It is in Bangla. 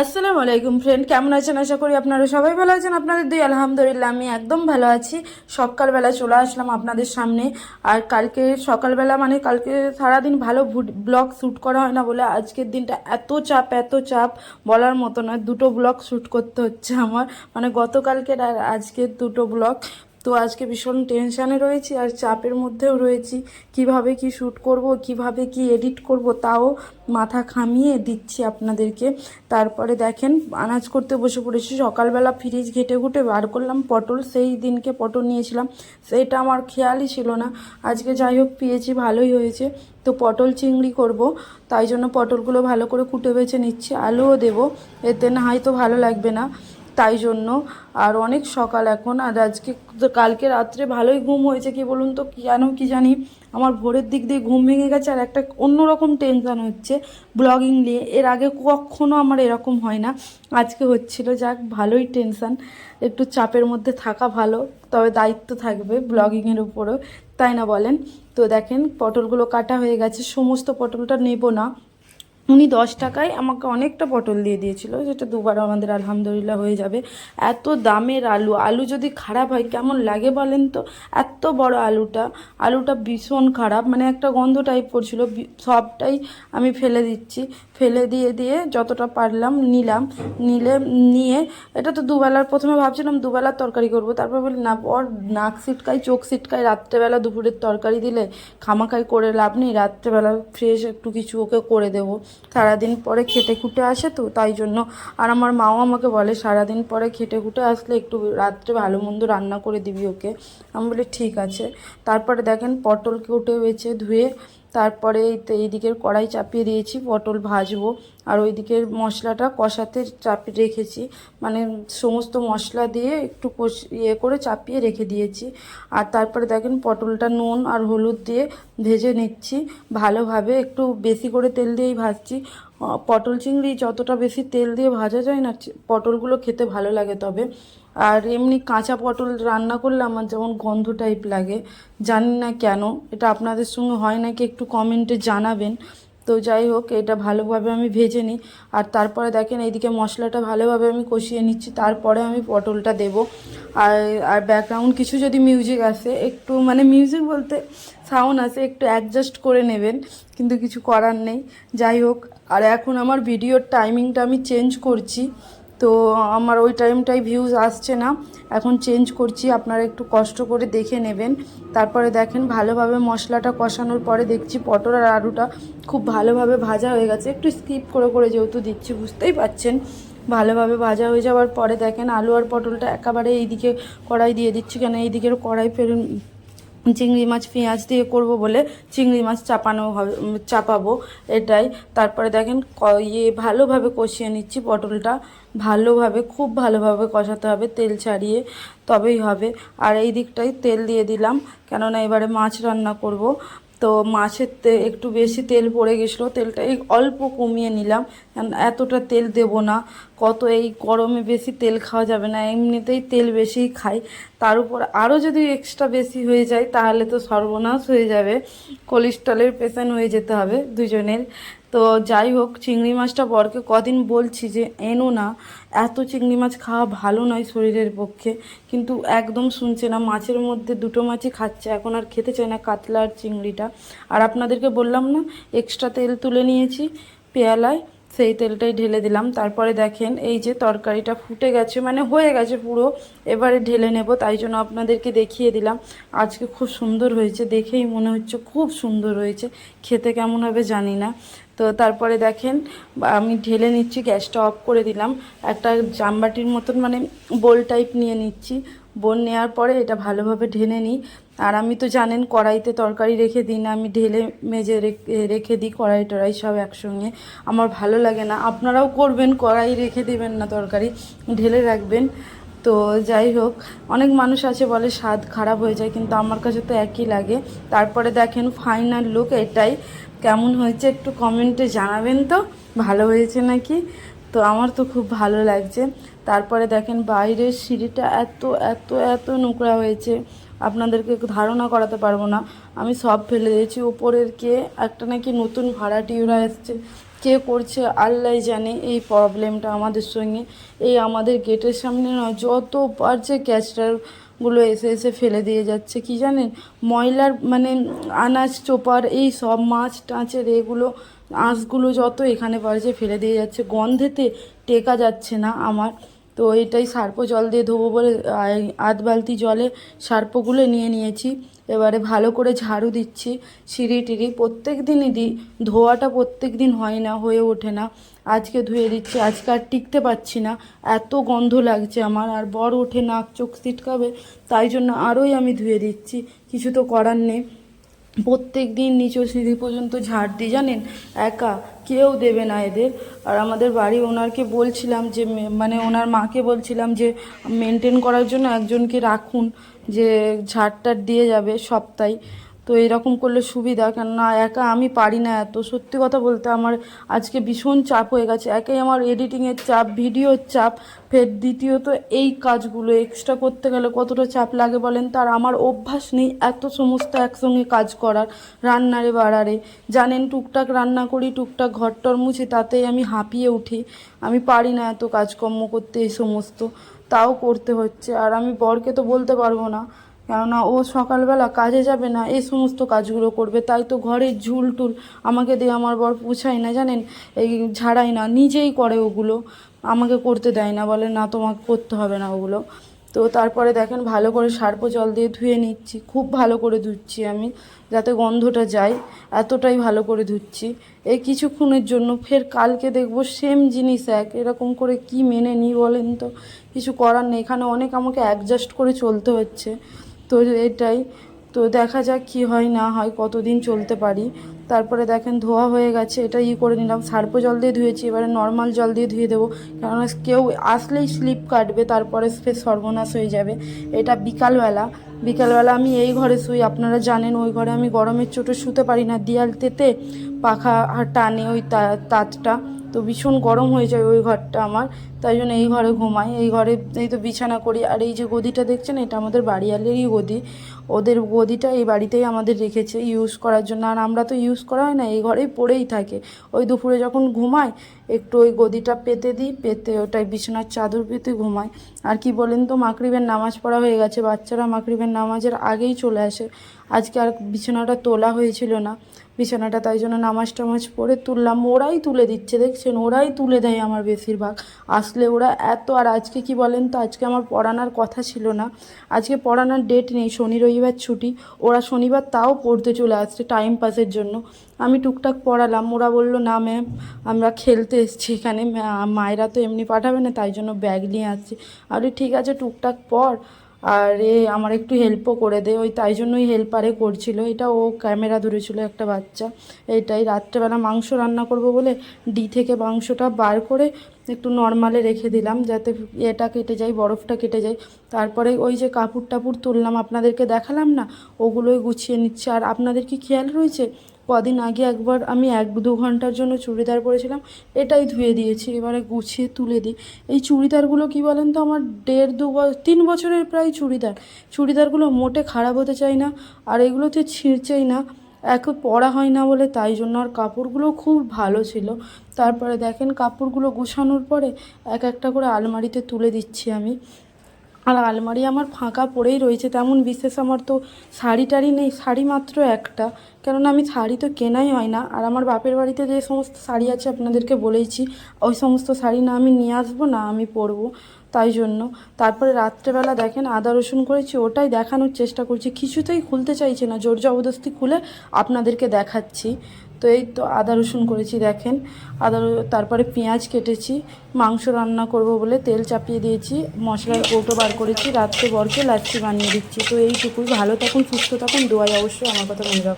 আসসালামু আলাইকুম ফ্রেন্ড কেমন আছেন? আশা করি আপনারা সবাই ভালো আছেন। আপনাদের দুই, আলহামদুলিল্লাহ, আমি একদম ভালো আছি। সকালবেলা চলে আসলাম আপনাদের সামনে। আর কালকে সকালবেলা মানে কালকে সারাদিন ভালো ব্লগ শ্যুট করা হয় না বলে আজকের দিনটা এত চাপ এত চাপ বলার মতো নয়। দুটো ব্লগ শ্যুট করতে হচ্ছে আমার। মানে গতকালকের আর আজকের দুটো ব্লগ তো আজকে ভীষণ টেনশানে রয়েছি আর চাপের মধ্যেও রয়েছি। কীভাবে কি শ্যুট করব, কীভাবে কি এডিট করব তাও মাথা খামিয়ে দিচ্ছি আপনাদেরকে। তারপরে দেখেন, আনাজ করতে বসে পড়েছি। সকালবেলা ফ্রিজ ঘেটে ঘুটে বার করলাম পটল, সেই দিনকে পটল নিয়েছিলাম। সেটা আমার খেয়ালই ছিল না। আজকে যাই হোক, পেয়েছি, ভালোই হয়েছে। তো পটল চিংড়ি করব, তাই জন্য পটলগুলো ভালো করে কুটে বেছে নিচ্ছি। আলুও দেবো, এতে না হয়তো ভালো লাগবে না। তাই জন্য। আর অনেক সকাল এখন, আর আজকে কালকে রাত্রে ভালোই ঘুম হয়েছে, কি বলুন তো? কেন কি জানি? আমার ভোরের দিক দিয়ে ঘুম ভেঙে গেছে, আর একটা অন্যরকম টেনশন হচ্ছে ব্লগিং নিয়ে। এর আগে কখনো আমার এরকম হয় না, আজকে হচ্ছিল, যাক, ভালোই টেনশন একটু চাপের মধ্যে থাকা ভালো, তবে দায়িত্ব থাকবে ব্লগিংয়ের উপরেও, তাই না বলেন? তো দেখেন, পটলগুলো কাটা হয়ে গেছে, সমস্ত পটলটা নেব না। উনি দশ টাকায় আমাকে অনেকটা পটল দিয়ে দিয়েছিল, যেটা দুবার আমাদের আলহামদুলিল্লাহ হয়ে যাবে। এত দামের আলু আলু যদি খারাপ হয়, কেমন লাগে বলেন তো? এত বড় আলুটা আলুটা ভীষণ খারাপ মানে একটা গন্ধ টাইপ বি- সবটাই আমি ফেলে দিচ্ছি। ফেলে দিয়ে দিয়ে যতটা পারলাম নিলাম, নিলে, নিয়ে, এটা তো দুবেলার প্রথমে ভাবছিলাম, দুবেলার তরকারি করব, তারপর বলি, না ওর নাক সিটকায়, চোখ সিটকায়, রাত্রেবেলা দুপুরের তরকারি দিলে খামাখাই করে লাভ নেই, রাত্রেবেলা ফ্রেশ একটু কিছু ওকে করে দেবো। সারাদিন পরে খেটে খুটে আসে তো, তাই জন্য। আর আমার মাও আমাকে বলে, সারাদিন পরে খেটে খুটে আসলে একটু রাত্রে ভালো মন্দ রান্না করে দিবি ওকে। আমি বলি, ঠিক আছে। তারপরে দেখেন পটল কেটে বেছে ধুয়ে তারপরে এই দিকের এইদিকের কড়াই চাপিয়ে দিয়েছি, পটল ভাজবো। আর ওইদিকের মশলাটা কষাতে চাপিয়ে রেখেছি। মানে সমস্ত মশলা দিয়ে একটু কষ ইয়ে করে চাপিয়ে রেখে দিয়েছি। আর তারপরে দেখেন পটলটা নুন আর হলুদ দিয়ে ভেজে নিচ্ছি। ভালোভাবে একটু বেশি করে তেল দিয়েই ভাজছি। পটল চিংড়ি যতটা বেশি তেল দিয়ে ভাজা যায় না পটলগুলো খেতে ভালো লাগে তবে। আর এমনি কাঁচা পটল রান্না করলে আমার যেমন গন্ধ টাইপ লাগে, জানি না কেন, এটা আপনাদের সঙ্গে হয় নাকি একটু কমেন্টে জানাবেন। তো যাই হোক, এটা ভালোভাবে আমি ভেজে নিই। আর তারপরে দেখেন, এইদিকে মশলাটা ভালোভাবে আমি কষিয়ে নিচ্ছি। তারপরে আমি পটলটা দেব। আর আর ব্যাকগ্রাউন্ড কিছু যদি মিউজিক আসে, একটু মানে মিউজিক বলতে সাউন্ড আছে একটু অ্যাডজাস্ট করে নেবেন। কিন্তু কিছু করার নেই। যাই হোক, আর এখন আমার ভিডিওর টাইমিংটা আমি চেঞ্জ করছি। তো আমার ওই টাইমটাই ভিউজ আসছে না। এখন চেঞ্জ করছি, আপনারা একটু কষ্ট করে দেখে নেবেন। তারপরে দেখেন, ভালোভাবে মশলাটা কষানোর পরে দেখছি পটল আর আলুটা খুব ভালোভাবে ভাজা হয়ে গেছে। একটু স্কিপ করে করে যেহেতু দিচ্ছি, বুঝতেই পাচ্ছেন। ভালোভাবে ভাজা হয়ে যাওয়ার পরে দেখেন, আলু আর পটলটা একেবারে এইদিকে কড়াই দিয়ে দিচ্ছি। কেন? এইদিকের কড়াই ফের চিংড়ি মাছ পেঁয়াজ দিয়ে করব বলে চিংড়ি মাছ চাপানো হবে, চাপাবো, এটাই। তারপরে দেখেন ইয়ে ভালোভাবে কষিয়ে নিচ্ছি পটলটা। ভালোভাবে, খুব ভালোভাবে কষাতে হবে, তেল ছাড়িয়ে তবেই হবে। আর এই দিকটাই তেল দিয়ে দিলাম, কেননা এবারে মাছ রান্না করব। তো মাছের একটু বেশি তেল পড়ে গেছিল, তেলটা এই অল্প কমিয়ে নিলাম। এতটা তেল দেব না, কত এই গরমে বেশি তেল খাওয়া যাবে না, এমনিতেই তেল বেশিই খাই। তার উপর আরও যদি এক্সট্রা বেশি হয়ে যায়, তাহলে তো সর্বনাশ হয়ে যাবে। কোলেস্ট্রলের পেশেন্ট হয়ে যেতে হবে দুজনের। তো যাই হোক, চিংড়ি মাছটা বরকে কদিন বলছি যে এনো না। এত চিংড়ি মাছ খাওয়া ভালো নয় শরীরের পক্ষে। কিন্তু একদম শুনছে না, মাছের মধ্যে দুটো মাছই খাচ্ছে। এখন আর খেতে চায় না কাতলা আর চিংড়িটা। আর আপনাদেরকে বললাম না এক্সট্রা তেল তুলে নিয়েছি পেয়ালায়, সেই তেলটাই ঢেলে দিলাম। তারপরে দেখেন, এই যে তরকারিটা ফুটে গেছে মানে হয়ে গেছে পুরো। এবারে ঢেলে নেব, তাই জন্য আপনাদেরকে দেখিয়ে দিলাম। আজকে খুব সুন্দর হয়েছে, দেখেই মনে হচ্ছে খুব সুন্দর হয়েছে। খেতে কেমন হবে জানি না। তো তারপরে দেখেন, আমি ঢেলে নিচ্ছি, গ্যাসটা অফ করে দিলাম। একটা জামবাটির মতন মানে বোল টাইপ নিয়ে নিচ্ছি। বোল নেওয়ার পরে এটা ভালোভাবে ঢেলে নিই। আর আমি তো জানেন, কড়াইতে তরকারি রেখে দিই না, আমি ঢেলে মেজে রেখে দিই কড়াই টড়াই সব একসঙ্গে। আমার ভালো লাগে না। আপনারাও করবেন, কড়াই রেখে দেবেন না তরকারি, ঢেলে রাখবেন। তো যাই হোক, অনেক মানুষ আছে বলে স্বাদ খারাপ হয়ে যায়, কিন্তু আমার কাছে তো একই লাগে। তারপরে দেখেন ফাইনাল লুক এটাই। কেমন হয়েছে একটু কমেন্টে জানাবেন তো? ভালো হয়েছে নাকি? তো আমার তো খুব ভালো লাগছে। তারপরে দেখেন বাইরের সিঁড়িটা এত এত এত নোংরা হয়েছে। আপনাদেরকে ধারণা করাতে পারব না। আমি সব ফেলে দিয়েছি। উপরের কে একটা নাকি নতুন ভাড়াটিওরা এসছে কে করছে আল্লাহ জানে এই প্রবলেমটা আমাদের সঙ্গে। এই আমাদের গেটের সামনে না যত পারছে ক্যাচটারগুলো এসে এসে ফেলে দিয়ে যাচ্ছে, কি জানেন? ময়লার মানে আনাজ, চোপার এই সব মাছ, টাঁচের এগুলো, আঁশগুলো যত এখানে পারছে ফেলে দিয়ে যাচ্ছে। গন্ধেতে টেকা যাচ্ছে না আমার। তো এটাই সার্প জল দিয়ে ধোবো বলে আধ বালতি জলে সার্পগুলো নিয়ে নিয়েছি। এবারে ভালো করে ঝাড়ু দিচ্ছি, সিঁড়ি টিড়ি। প্রত্যেক দিনই দিই ধোয়াটা প্রত্যেক দিন হয় না, হয়ে ওঠে না। আজকে ধুয়ে দিচ্ছি, আজকে আর টিকতে পারছি না। এত গন্ধ লাগছে আমার, আর বর ওঠে, নাক চোখ ছিটকাবে, তাই জন্য আরোই আমি ধুয়ে দিচ্ছি। কিছু তো করার নেই। প্রত্যেক দিন নিচু সিঁড়ি পর্যন্ত ঝাড় দিই, জানেন? একা, কেউ দেবে না এদের। আর আমাদের বাড়ি ওনারকে বলছিলাম যে মানে ওনার মাকে বলছিলাম যে মেনটেন করার জন্য একজনকে রাখুন, যে ঝাড় টাড় দিয়ে যাবে সপ্তাহে। তো এরকম করলে সুবিধা, কেননা একা আমি পারি না এত। সত্যি কথা বলতে আমার আজকে ভীষণ চাপ হয়ে গেছে। একাই আমার এডিটিংয়ের চাপ ভিডিওর চাপ, ফের দ্বিতীয়ত এই কাজগুলো এক্সট্রা করতে গেলে কতটা চাপ লাগে বলেন তার আমার অভ্যাস নেই এত সমস্ত একসঙ্গে কাজ করার, রান্নারে বাড়ারে। জানেন টুকটাক রান্না করি, টুকটাক ঘরটর মুছি, তাতেই আমি হাঁপিয়ে উঠি। আমি পারি না এত কাজকর্ম করতে এই সমস্ত। তাও করতে হচ্ছে। আর আমি বরকে তো বলতে পারব না। কেননা ও সকালবেলা কাজে যাবে না, এই সমস্ত কাজগুলো করবে, তাই তো ঘরের ঝুল টুল আমাকে দিয়ে আমার বর পুছায় না, জানেন? এই ঝাড়াই না, নিজেই করে ওগুলো, আমাকে করতে দেয় না, বলে না তোমাকে করতে হবে না ওগুলো। তো তারপরে দেখেন ভালো করে সার্প জল দিয়ে ধুয়ে নিচ্ছি, খুব ভালো করে ধুচ্ছি আমি, যাতে গন্ধটা যায়, এতটাই ভালো করে ধুচ্ছি। এই কিছুক্ষণের জন্য ফের কালকে দেখব সেম জিনিস এক, এরকম করে কি মেনে নিই বলেন তো? কিছু করার নেই, এখানে অনেক আমাকে অ্যাডজাস্ট করে চলতে হচ্ছে। তো এটাই। তো দেখা যাক কি হয়, না হয়, কতদিন চলতে পারি। তারপরে দেখেন ধোয়া হয়ে গেছে, এটা ই করে নিলাম। সার্প জল দিয়ে ধুয়েছি, এবারে নর্মাল জল দিয়ে ধুয়ে দেবো। কেননা কেউ আসলেই স্লিপ কাটবে, তারপরে ফের সর্বনাশ হয়ে যাবে। এটা বিকালবেলা। বিকালবেলা আমি এই ঘরে শুই, আপনারা জানেন, ওই ঘরে আমি গরমের চোটে শুতে পারি না। দেয়াল তেতে পাখা টানে ওই তাতটা। তো ভীষণ গরম হয়ে যায় ওই ঘরটা আমার, তাই জন্য এই ঘরে ঘুমাই, এই ঘরে এই তো বিছানা করি, আর এই যে গদিটা দেখছেন, এটা আমাদের বাড়িয়ালেরই গদি। ওদের গদিটা এই বাড়িতেই আমাদের রেখেছে ইউজ করার জন্য। আর আমরা তো ইউজ করা হয় না, এই ঘরেই পড়েই থাকে। ওই দুপুরে যখন ঘুমায়, একটু ওই গদিটা পেতে দিই, পেতে ওটাই বিছানার চাদর পেতে ঘুমায়। আর কি বলেন তো মাকরিবের নামাজ পড়া হয়ে গেছে, বাচ্চারা মাকরিবের নামাজের আগেই চলে আসে। আজকে আর বিছানাটা তোলা হয়েছিল না, বিছানাটা তাই জন্য নামাজ টামাজ পড়ে তুললাম। ওরাই তুলে দিচ্ছে, দেখছেন? ওরাই তুলে দেয় আমার বেশিরভাগ। আসলে ওরা এত, আর আজকে কি বলেন তো, আজকে আমার পড়ানোর কথা ছিল না। আজকে পড়ানোর ডেট নেই শনি রবিবার ছুটি। ওরা শনিবার তাও পড়তে চলে আসছে টাইম পাসের জন্য। আমি টুকটাক পড়ালাম। ওরা বলল, না ম্যাম আমরা খেলতে এসছি এখানে। মায়েরা তো এমনি পাঠাবে না, তাই জন্য ব্যাগ নিয়ে আসছি। আরে ঠিক আছে, টুকটাক পড়। আর এ আমার একটু হেল্পও করে দে, ওই তাই জন্যই হেল্পারে করছিল। এটা ও ক্যামেরা ধরেছিল একটা বাচ্চা। এটাই রাত্রেবেলা মাংস রান্না করব বলে ডি থেকে মাংসটা বার করে একটু নর্মালে রেখে দিলাম, যাতে এটা কেটে যায়, বরফটা কেটে যায়। তারপরে ওই যে কাপড় টাপুর তুললাম, আপনাদেরকে দেখালাম না? ওগুলোই গুছিয়ে নিচ্ছে। আর আপনাদের কি খেয়াল রয়েছে? কদিন আগে একবার আমি এক দু ঘণ্টার জন্য চুড়িদার পরেছিলাম, এটাই ধুয়ে দিয়েছি, এবারে গুছিয়ে তুলে দিই। এই চুড়িদারগুলো কি বলেন তো, আমার দেড় দু তিন বছরের প্রায় চুড়িদার। চুড়িদারগুলো মোটে খারাপ হতে চায় না, আর এগুলোতে ছিঁড়ছেই না, এক পরা হয় না বলে, তাই জন্য আর কাপড়গুলো খুব ভালো ছিল। তারপরে দেখেন, কাপড়গুলো গুছানোর পরে এক একটা করে আলমারিতে তুলে দিচ্ছি আমি। আর আলমারি আমার ফাঁকা পড়েই রয়েছে, তেমন বিশেষ আমার তো শাড়ি টাড়ি নেই, শাড়ি মাত্র একটা। কেননা আমি শাড়ি তো কেনাই হয় না। আর আমার বাপের বাড়িতে যে সমস্ত শাড়ি আছে আপনাদেরকে বলেইছি, ওই সমস্ত শাড়ি না আমি নিয়ে আসব, না আমি পরবো, তাই জন্য। তারপরে রাত্রেবেলা দেখেন আদা রসুন করেছি, ওটাই দেখানোর চেষ্টা করছি। কিছুতেই খুলতে চাইছে না, জোর জবরদস্তি খুলে আপনাদেরকে দেখাচ্ছি। তো এই তো আদা রসুন করেছি, দেখেন। আদা তারপরে পেঁয়াজ কেটেছি, মাংস রান্না করব বলে তেল চাপিয়ে দিয়েছি, মশলার কৌটো বার করেছি, রাত্রে বরকে লাচ্ছি বানিয়ে দিচ্ছি। তো এইটুকুই, ভালো থাকুন, সুস্থ থাকুন দোয়াই অবশ্যই আমার কথা মনে রাখুন।